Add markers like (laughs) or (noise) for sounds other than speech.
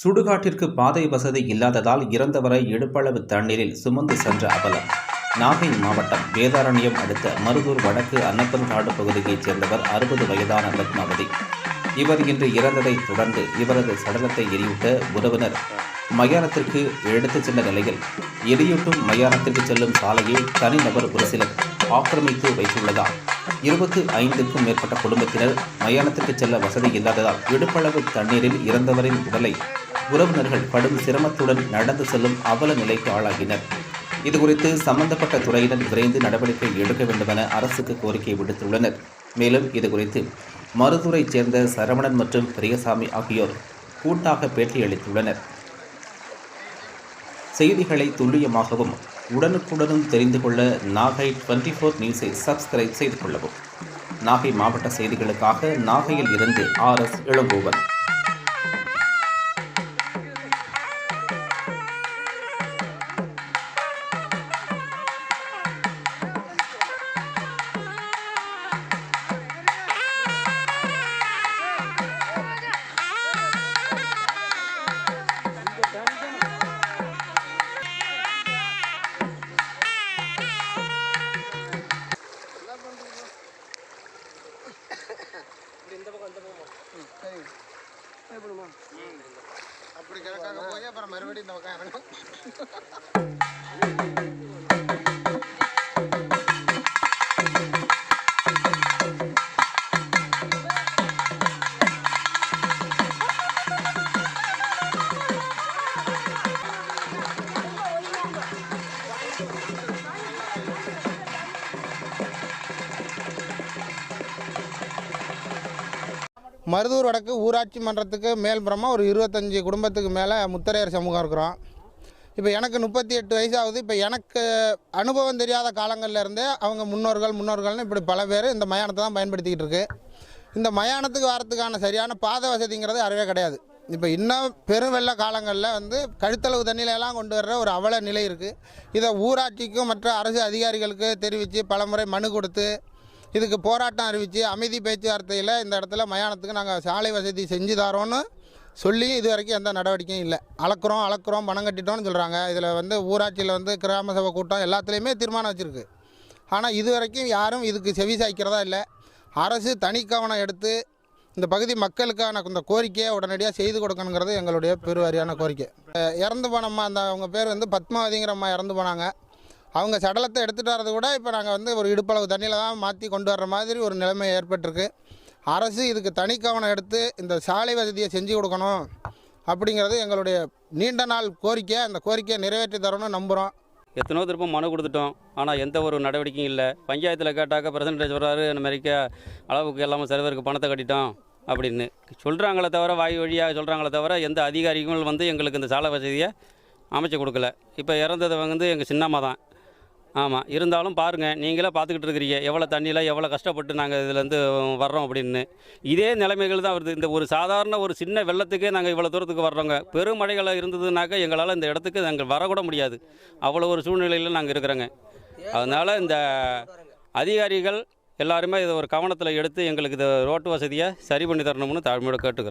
சுடுகாட்டிற்கு பாதை வசதி இல்லாததால் இறந்தவரை இடுப்பளவு தண்ணீரில் சுமந்து சென்ற அவலம். நாகை மாவட்டம் வேதாரண்யம் அடுத்த மருதூர் வடக்கு அன்னப்பன்காடு பகுதியைச் சேர்ந்தவர் அறுபது வயதான பத்மாவதி. இவர் இன்று இறந்ததைத் தொடர்ந்து இவரது சடலத்தை எரியூட்ட உறவினர் மயானத்திற்கு எடுத்துச் சென்ற நிலையில் எரியூட்டும் மயானத்திற்கு செல்லும் சாலையை தனிநபர் ஒரு சிலர் ஆக்கிரமித்து வைத்துள்ளதால் இருபத்து ஐந்துக்கும் மேற்பட்ட குடும்பத்தினர் மயானத்திற்கு செல்ல வசதி இல்லாததால் இடுப்பளவு தண்ணீரில் இறந்தவரின் உடலை உறவினர்கள் கடும் சிரமத்துடன் நடந்து செல்லும் அவல நிலைக்கு ஆளாகினர். இதுகுறித்து சம்பந்தப்பட்ட துறையினர் விரைந்து நடவடிக்கை எடுக்க வேண்டுமென அரசுக்கு கோரிக்கை விடுத்துள்ளனர். மேலும் இதுகுறித்து மருதூரைச் சேர்ந்த சரவணன் மற்றும் பெரியசாமி ஆகியோர் கூட்டாக பேட்டியளித்துள்ளனர். செய்திகளை துல்லியமாகவும் உடனுக்குடனும் தெரிந்து கொள்ள நாகை டுவெண்ட்டி ஃபோர் நியூஸை சப்ஸ்கிரைப் செய்து கொள்ளவும். நாகை மாவட்ட செய்திகளுக்காக நாகையில் இருந்து ஆர் எஸ் இளங்கோவன் அப்படி கிழக்காக போய் அப்புறம் மறுபடியும் இந்த பக்கம் (laughs) மருதூர் வடக்கு ஊராட்சி மன்றத்துக்கு மேல்புறமாக ஒரு இருபத்தஞ்சி குடும்பத்துக்கு மேலே முத்தரையர் சமூகம் இருக்கிறோம். இப்போ எனக்கு முப்பத்தி எட்டு வயசு ஆகுது இப்போ எனக்கு அனுபவம் தெரியாத காலங்களில் இருந்தே அவங்க முன்னோர்கள் முன்னோர்கள்னு இப்படி பல பேர் இந்த மயானத்தை தான் பயன்படுத்திக்கிட்டு இருக்கு. இந்த மயானத்துக்கு வரத்துக்கான சரியான பாதை வசதிங்கிறது அறவே கிடையாது. இப்போ இன்னும் பெரும் வெள்ள காலங்களில் வந்து கழுத்தளவு தண்ணியிலெல்லாம் கொண்டு வர்ற ஒரு அவல நிலை இருக்குது இதை ஊராட்சிக்கும் மற்ற அரசு அதிகாரிகளுக்கு தெரிவித்து பலமுறை மனு கொடுத்து இதுக்கு போராட்டம் அறிவித்து அமைதி பேச்சுவார்த்தையில் இந்த இடத்துல மயானத்துக்கு நாங்கள் சாலை வசதி செஞ்சு தரோன்னு சொல்லி இது வரைக்கும் எந்த நடவடிக்கையும் இல்லை. அளக்குறோம் அளக்குறோம் பணம் கட்டிட்டோம்னு சொல்கிறாங்க இதில் வந்து ஊராட்சியில் வந்து கிராம சபை கூட்டம் எல்லாத்துலேயுமே தீர்மானம் வச்சுருக்கு. ஆனால் இது வரைக்கும் யாரும் இதுக்கு செவி சாய்க்கிறதா இல்லை. அரசு தனி கவனம் எடுத்து இந்த பகுதி மக்களுக்கான இந்த கோரிக்கையை உடனடியாக செய்து கொடுக்கணுங்கிறது எங்களுடைய பெருவாரியான கோரிக்கை. இறந்து போனம்மா அந்த அவங்க பேர் வந்து பத்மாவதிங்கிறம்மா இறந்து போனாங்க. அவங்க சடலத்தை எடுத்துகிட்டு வரது கூட இப்போ நாங்கள் வந்து ஒரு இடுப்பளவு தண்ணியில் தான் மாற்றி கொண்டு வர்ற மாதிரி ஒரு நிலைமை ஏற்பட்டிருக்கு. அரசு இதுக்கு தனி கவனம் எடுத்து இந்த சாலை வசதியை செஞ்சு கொடுக்கணும் அப்படிங்கிறது எங்களுடைய நீண்ட நாள் கோரிக்கை. அந்த கோரிக்கையை நிறைவேற்றி தரணும்னு நம்புகிறோம் எத்தனோ திருப்பம் மனு கொடுத்துட்டோம். ஆனால் எந்த ஒரு நடவடிக்கையும் இல்லை. பஞ்சாயத்தில் கேட்டாக்க பிரசன்டேஜ் வர்றாரு இந்த மாதிரிக்க அளவுக்கு எல்லாமே சர்வருக்கு பணத்தை கட்டிட்டோம் அப்படின்னு. சொல்கிறாங்களே தவிர வாய் வழியாக சொல்கிறாங்களே தவிர எந்த அதிகாரிகளும் வந்து எங்களுக்கு இந்த சாலை வசதியை அமைச்சு கொடுக்கல. இப்போ இறந்தது வந்து எங்கள் சின்னம்மா தான். ஆமாம் இருந்தாலும் பாருங்கள் நீங்களே பார்த்துக்கிட்டு இருக்கிறீங்க. எவ்வளோ தண்ணியில் எவ்வளோ கஷ்டப்பட்டு நாங்கள் இதுலேருந்து வர்றோம் அப்படின்னு. இதே நிலைமைகள் தான் வருது. இந்த ஒரு சாதாரண ஒரு சின்ன வெள்ளத்துக்கே நாங்கள் இவ்வளோ தூரத்துக்கு வர்றோங்க. பெரும் இருந்ததுனாக்கா எங்களால் இந்த இடத்துக்கு நாங்கள் வரக்கூட முடியாது. அவ்வளோ ஒரு சூழ்நிலையில் நாங்கள் இருக்கிறோங்க. அதனால் இந்த அதிகாரிகள் எல்லாருமே இதை ஒரு கவனத்தில் எடுத்து எங்களுக்கு இந்த ரோட்டு வசதியை சரி பண்ணி தரணும்னு தாழ்மையோட கேட்டுக்கிறோம்.